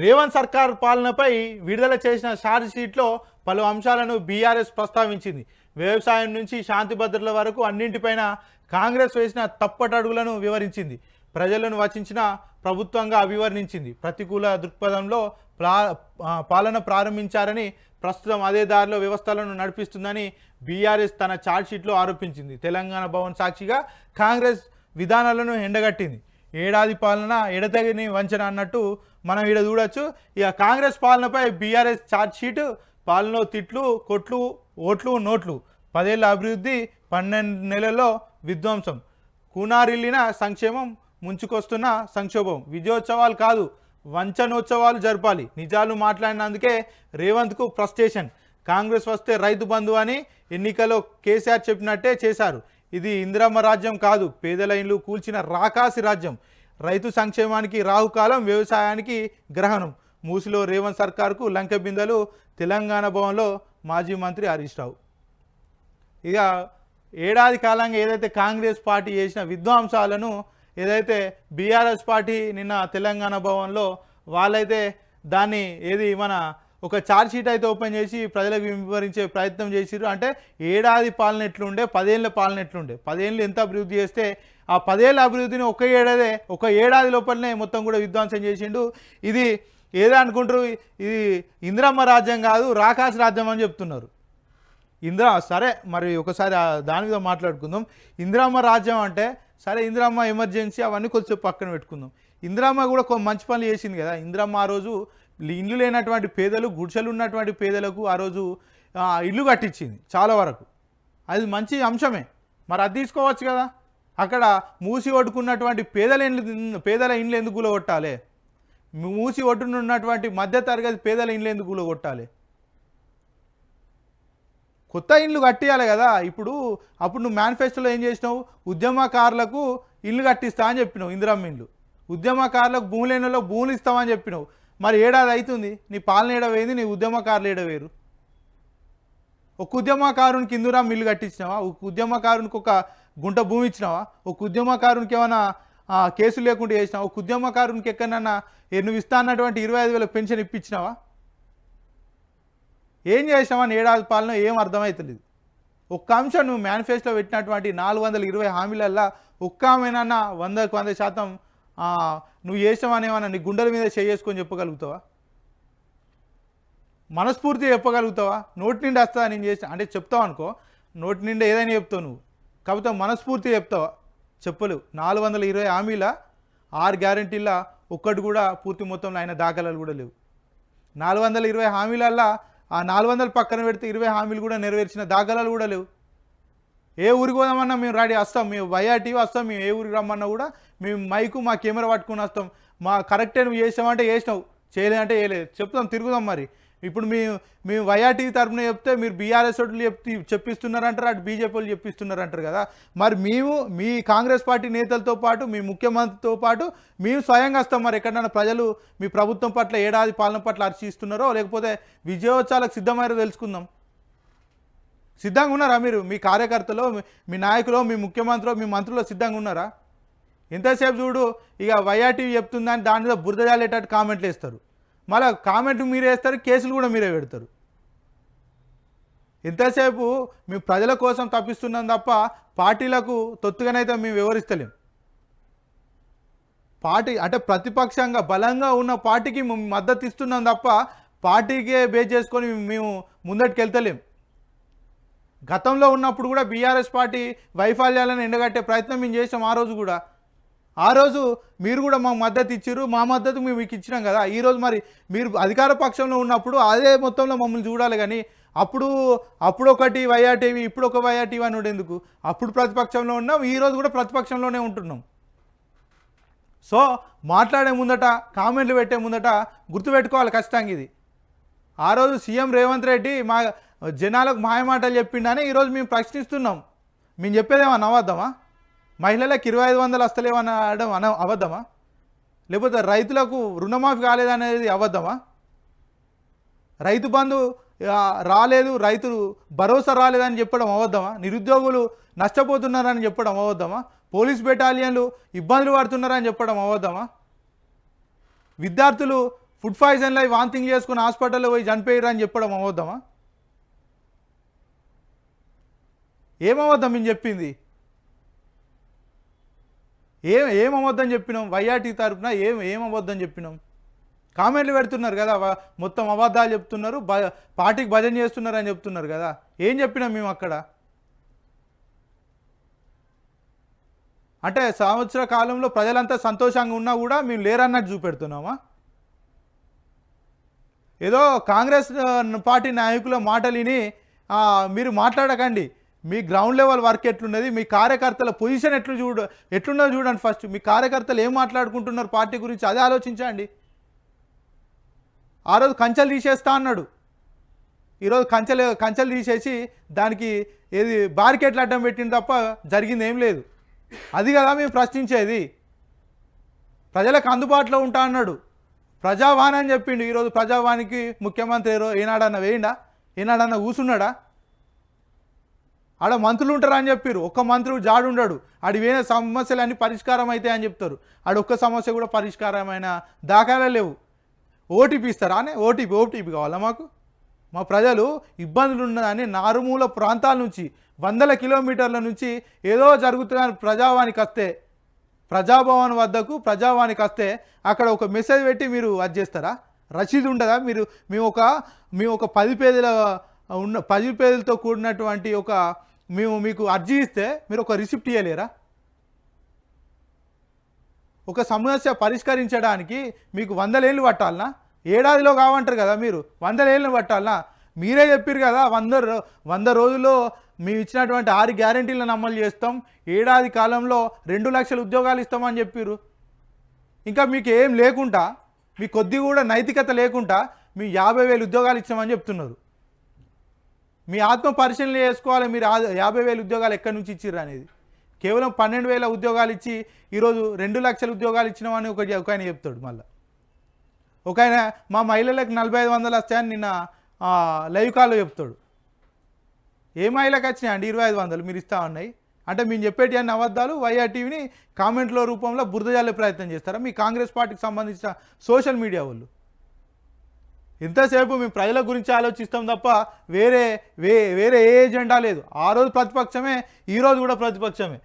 రేవంత్ సర్కార్ పాలనపై విడుదల చేసిన ఛార్జ్ షీట్లో పలు అంశాలను బీఆర్ఎస్ ప్రస్తావించింది. వ్యవసాయం నుంచి శాంతి భద్రతల వరకు అన్నింటిపైన కాంగ్రెస్ వేసిన తప్పటడుగులను వివరించింది. ప్రజలను వచించిన ప్రభుత్వంగా అభివర్ణించింది. ప్రతికూల దృక్పథంలో ప్రా పాలన ప్రారంభించారని ప్రస్తుతం అదే దారిలో వ్యవస్థలను నడిపిస్తుందని బీఆర్ఎస్ తన ఛార్జ్షీట్లో ఆరోపించింది. తెలంగాణ భవన్ సాక్షిగా కాంగ్రెస్ విధానాలను ఎండగట్టింది. ఏడాది పాలన ఎడతగిని వంచన అన్నట్టు మనం ఇక్కడ చూడొచ్చు. ఇక కాంగ్రెస్ పాలనపై బీఆర్ఎస్ ఛార్జ్షీట్ పాలనలో తిట్లు కొట్లు ఓట్లు నోట్లు. పదేళ్ళ అభివృద్ధి పన్నెండు నెలల్లో విధ్వంసం. కూనారిల్లిన సంక్షేమం ముంచుకొస్తున్న సంక్షోభం. విజయోత్సవాలు కాదు వంచనోత్సవాలు జరపాలి. నిజాలు మాట్లాడినందుకే రేవంత్కు ఫ్రస్ట్రేషన్. కాంగ్రెస్ వస్తే రైతు బంధు అని ఎన్నికలో కేసీఆర్ చెప్పినట్టే చేశారు. ఇది ఇందిరమ్మ రాజ్యం కాదు. పేదల ఇండ్లు కూల్చిన రాకాసి రాజ్యం. రైతు సంక్షేమానికి రాహుకాలం వ్యవసాయానికి గ్రహణం. మూసిలో రేవంత్ సర్కార్కు లంక బిందెలు తెలంగాణ భవన్లో మాజీ మంత్రి హరీష్ రావు. ఇక ఏడాది కాలంగా ఏదైతే కాంగ్రెస్ పార్టీ చేసిన విధ్వంసాలను ఏదైతే బీఆర్ఎస్ పార్టీ నిన్న తెలంగాణ భవన్లో వాళ్ళైతే దాన్ని ఏది మన ఒక ఛార్జ్ షీట్ అయితే ఓపెన్ చేసి ప్రజలకు వివరించే ప్రయత్నం చేసిరు అంటే ఏడాది పాలన ఎట్లుండే? పదేళ్ళ పాలన ఎట్లుండే? పదేళ్ళు ఎంత అభివృద్ధి చేస్తే ఆ పదేళ్ళ అభివృద్ధిని ఒక ఏడాదే ఒక ఏడాది లోపలనే మొత్తం కూడా విధ్వంసం చేసిండు. ఇది ఏదో అనుకుంటారు? ఇది ఇందిరమ్మ రాజ్యం కాదు రాకాశ రాజ్యం అని చెప్తున్నారు. ఇందిరా సరే మరి ఒకసారి దాని మీద మాట్లాడుకుందాం. ఇందిరామ్మ రాజ్యం అంటే సరే ఇంద్రమ్మ ఎమర్జెన్సీ అవన్నీ కొంచెం పక్కన పెట్టుకుందాం. ఇంద్రమ్మ కూడా కొ మంచి పనులు చేసింది కదా. ఇంద్రమ్మ ఆ రోజు ఇల్లు లేనటువంటి పేదలు గుడిసెలు ఉన్నటువంటి పేదలకు ఆ రోజు ఇల్లు కట్టించింది చాలా వరకు. అది మంచి అంశమే. మరి అది తీసుకోవచ్చు కదా. అక్కడ మూసి ఒడ్డుకున్నటువంటి పేదల ఇండ్లు పేదల ఇండ్లు ఎందుకు కూలగొట్టాలి? మూసి ఒడ్డునున్నటువంటి మధ్యతరగతి పేదల ఇండ్లు ఎందుకు కూలగొట్టాలి? కొత్త ఇండ్లు కట్టియాలి కదా. ఇప్పుడు అప్పుడు నువ్వు మేనిఫెస్టోలో ఏం చేసినావు? ఉద్యమకారులకు ఇల్లు కట్టిస్తా అని చెప్పినావు ఇందిరమ్మ ఇండ్లు. ఉద్యమకారులకు భూమి లేని వాళ్ళకి భూములు ఇస్తామని చెప్పినావు. మరి ఏడాది అవుతుంది నీ పాలన ఏడవేది నీ ఉద్యమకారులు ఏడవేరు ఒక ఉద్యమకారునికి ఇందురా మిల్లు కట్టించినావా? ఒక ఉద్యమకారునికి ఒక గుంట భూమి ఇచ్చినావా? ఒక ఉద్యమకారునికి ఏమైనా కేసు కేసులు లేకుండా చేసినావా? ఒక ఉద్యమకారునికి ఎక్కడన్నా నువ్వు ఇస్తా అన్నటువంటి ఇరవై ఐదు వేల పెన్షన్ ఇప్పించినావా? ఏం చేసినావా? ఏడాది పాలన ఏం అర్థమవుతలేదు ఒక్క అంశం నువ్వు మేనిఫెస్టోలో పెట్టినటువంటి నాలుగు వందల ఇరవై హామీలల్లో ఒక్క ఆమెనన్నా వందకు వంద శాతం నువ్వు చేసినావని ఏమన్నా నీ గుండెల మీద చేసుకొని చెప్పగలుగుతావా? మనస్ఫూర్తిగా చెప్పగలుగుతావా? నోటి నిండా వస్తా నేను చేసిన? అంటే చెప్తావు అనుకో నోటి నిండా ఏదైనా చెప్తావు నువ్వు. కాకపోతే మనస్ఫూర్తిగా చెప్తావా? చెప్పలేవు. నాలుగు వందల ఇరవై హామీల ఆరు గ్యారంటీల ఒక్కటి కూడా పూర్తి మొత్తంలో ఆయన దాఖలాలు కూడా లేవు. నాలుగు వందల ఇరవై హామీలల్లా ఆ నాలుగు వందలు పక్కన పెడితే ఇరవై హామీలు కూడా నెరవేర్చిన దాఖలాలు కూడా లేవు. ఏ ఊరికి పోదామన్నా మేము రెడీ వస్తాం. మేము వైఆర్టీవీ వస్తాం. మేము ఏ ఊరికి రమ్మన్నా కూడా మేము మైకు మా కెమెరా పట్టుకుని వస్తాం. మా కరెక్టే నువ్వు చేసామంటే చేసినావు. చేయలేదంటే చేయలేదు. చెప్తాం తిరుగుదాం మరి. ఇప్పుడు మేము మేము వైఆర్టీవీ తరఫున చెప్తే మీరు బీఆర్ఎస్ వాళ్ళు చెప్తి చెప్పిస్తున్నారంటారు. అటు బీజేపీ వాళ్ళు చెప్పిస్తున్నారంటారు కదా. మరి మేము మీ కాంగ్రెస్ పార్టీ నేతలతో పాటు మీ ముఖ్యమంత్రితో పాటు మేము స్వయంగా వస్తాం. మరి ఎక్కడైనా ప్రజలు మీ ప్రభుత్వం పట్ల ఏడాది పాలన పట్ల అర్చిస్తున్నారో లేకపోతే విజయోత్సవాలకు సిద్ధమయ్యారో తెలుసుకుందాం. సిద్ధంగా ఉన్నారా మీరు? మీ కార్యకర్తలో మీ- నాయకులో నాయకులు మీ ముఖ్యమంత్రిలో మీ మంత్రులు సిద్ధంగా ఉన్నారా? ఎంతసేపు చూడు ఇక వైఆర్టీవీ చెప్తుందని దాని మీద బురద జాలేటట్టు కామెంట్లు వేస్తారు. మళ్ళీ కామెంట్ మీరే వేస్తారు కేసులు కూడా మీరే పెడతారు. ఎంతసేపు మేము ప్రజల కోసం తప్పిస్తున్నాం తప్ప పార్టీలకు తొత్తుగానైతే మేము వివరిస్తలేం పార్టీ అంటే ప్రతిపక్షంగా బలంగా ఉన్న పార్టీకి మద్దతు ఇస్తున్నాం తప్ప పార్టీకే బేస్ చేసుకొని మేము ముందటికి వెళ్తలేం గతంలో ఉన్నప్పుడు కూడా బీఆర్ఎస్ పార్టీ వైఫల్యాలను ఎండగట్టే ప్రయత్నం మేము చేసాం ఆ రోజు కూడా. ఆ రోజు మీరు కూడా మాకు మద్దతు ఇచ్చారు మా మద్దతు మేము మీకు ఇచ్చినాం కదా. ఈరోజు మరి మీరు అధికార పక్షంలో ఉన్నప్పుడు అదే మొత్తంలో మమ్మల్ని చూడాలి కానీ అప్పుడు అప్పుడు ఒకటి వైఆర్టీవీ ఇప్పుడు ఒక వైఆర్టీవీ అని ఉండేందుకు అప్పుడు ప్రతిపక్షంలో ఉన్నాం ఈరోజు కూడా ప్రతిపక్షంలోనే ఉంటున్నాం. సో మాట్లాడే ముందట కామెంట్లు పెట్టే ముందట గుర్తుపెట్టుకోవాలి ఖచ్చితంగా ఇది. ఆ రోజు సీఎం రేవంత్ రెడ్డి మా జనాలకు మాయమాటలు చెప్పిండని ఈరోజు మేము ప్రశ్నిస్తున్నాం. మేము చెప్పేదేమన్నా అబద్ధమా? మహిళలకు ఇరవై ఐదు వందలు వస్తలేమని అన అవద్దమా లేకపోతే రైతులకు రుణమాఫీ కాలేదనేది అవద్దమా రైతు బంధు రాలేదు రైతులు భరోసా రాలేదని చెప్పడం అవద్దామా నిరుద్యోగులు నష్టపోతున్నారని చెప్పడం అవద్దామా పోలీస్ బెటాలియన్లు ఇబ్బందులు పడుతున్నారని చెప్పడం అబద్ధమా? విద్యార్థులు ఫుడ్ పాయిజన్లో అయి వాంతింగ్ చేసుకుని హాస్పిటల్లో పోయి చనిపోయారు అని చెప్పడం అవద్దామా ఏమవద్దాం మేము చెప్పింది? ఏం ఏం చెప్పినాం? వైఆర్టీ తరపున ఏం ఏం చెప్పినాం? కామెంట్లు పెడుతున్నారు కదా మొత్తం అబద్ధాలు చెప్తున్నారు బ పార్టీకి భజన చేస్తున్నారు అని చెప్తున్నారు కదా ఏం చెప్పినాం మేము అక్కడ? అంటే సంవత్సర కాలంలో ప్రజలంతా సంతోషంగా ఉన్నా కూడా మేము లేరన్నట్టు చూపెడుతున్నామా? ఏదో కాంగ్రెస్ పార్టీ నాయకుల మాటలిని విని మీరు మాట్లాడకండి. మీ గ్రౌండ్ లెవెల్ వర్క్ ఎట్లున్నది? మీ కార్యకర్తల పొజిషన్ ఎట్లు చూడ ఎట్లున్నదో చూడండి ఫస్ట్ మీ కార్యకర్తలు ఏం మాట్లాడుకుంటున్నారు పార్టీ గురించి? అదే ఆలోచించండి. ఆ రోజు కంచెలు తీసేస్తా అన్నాడు. ఈరోజు కంచెలు కంచెలు తీసేసి దానికి ఏది బార్కెట్లు అడ్డం పెట్టింది తప్ప జరిగింది ఏం లేదు. అది కదా మేము ప్రశ్నించేది. ప్రజలకు అందుబాటులో ఉంటా అన్నాడు. ప్రజావాణి అని చెప్పిండు. ఈరోజు ప్రజావాణికి ముఖ్యమంత్రి ఎవరో? ఏనాడన్నా వేయండా? ఏనాడన్నా కూసున్నాడా ఆడ మంత్రులు ఉంటారు అని చెప్పారు ఒక్క మంత్రుడు జాడు ఉండడు. ఆడి వేరే సమస్యలు అన్ని పరిష్కారం అవుతాయి అని చెప్తారు. ఆడ ఒక్క సమస్య కూడా పరిష్కారమైన దాఖలా లేవు. ఓటీపీ ఇస్తారా అనే? ఓటీపీ ఓటీపీ కావాలా మాకు? మా ప్రజలు ఇబ్బందులు ఉన్నదని నారుమూల ప్రాంతాల నుంచి వందల కిలోమీటర్ల నుంచి ఏదో జరుగుతుందని ప్రజావానికి వస్తే ప్రజాభవన్ వద్దకు ప్రజావానికి వస్తే అక్కడ ఒక మెసేజ్ పెట్టి మీరు అది చేస్తారా? రసీదు ఉండదా? మీరు మేము ఒక మేము ఒక పది పేజీల ఉన్న పది పేజీలతో కూడినటువంటి ఒక మేము మీకు అర్జీ ఇస్తే మీరు ఒక రిసిప్ట్ ఇవ్వలేరా ఒక సమస్య పరిష్కరించడానికి మీకు వందలేళ్ళు పట్టాలనా? ఏడాదిలో కావంటారు కదా మీరు వందలేళ్ళు పట్టాలనా? మీరే చెప్పారు కదా వంద వంద రోజుల్లో మేము ఇచ్చినటువంటి ఆరు గ్యారంటీలను అమలు చేస్తాం ఏడాది కాలంలో రెండు లక్షల ఉద్యోగాలు ఇస్తామని చెప్పారు ఇంకా మీకు ఏం లేకుండా మీ కొద్ది కూడా నైతికత లేకుండా మీ యాభై వేలు ఉద్యోగాలు ఇచ్చామని చెప్తున్నారు. మీ ఆత్మ పరిశీలన చేసుకోవాలి మీరు ఆ- యాభై వేల ఉద్యోగాలు ఎక్కడి నుంచి ఇచ్చిర్రు అనేది. కేవలం పన్నెండు వేల ఉద్యోగాలు ఇచ్చి ఈరోజు రెండు లక్షల ఉద్యోగాలు ఇచ్చినామని ఒక ఒక ఆయన చెప్తాడు మళ్ళీ. ఒక ఆయన మా మహిళలకు నలభై ఐదు వందలు వస్తాయని నిన్న లైవ్ కాల్లో చెప్తాడు. ఏ మహిళకు వచ్చినాయి అండి ఇరవై ఐదు వందలు మీరు ఇస్తా ఉన్నాయి? అంటే మేము చెప్పేటి అన్ని అబద్ధాలు వైఆర్టీవీని కామెంట్ల రూపంలో బురద జల్లే ప్రయత్నం చేస్తారా? మీ కాంగ్రెస్ పార్టీకి సంబంధించిన సోషల్ మీడియా వాళ్ళు. ఇంతసేపు మేము ప్రజల గురించి ఆలోచిస్తాం తప్ప వేరే వే వేరే ఏ ఎజెండా లేదు. ఆ రోజు ప్రతిపక్షమే ఈ రోజు కూడా ప్రతిపక్షమే.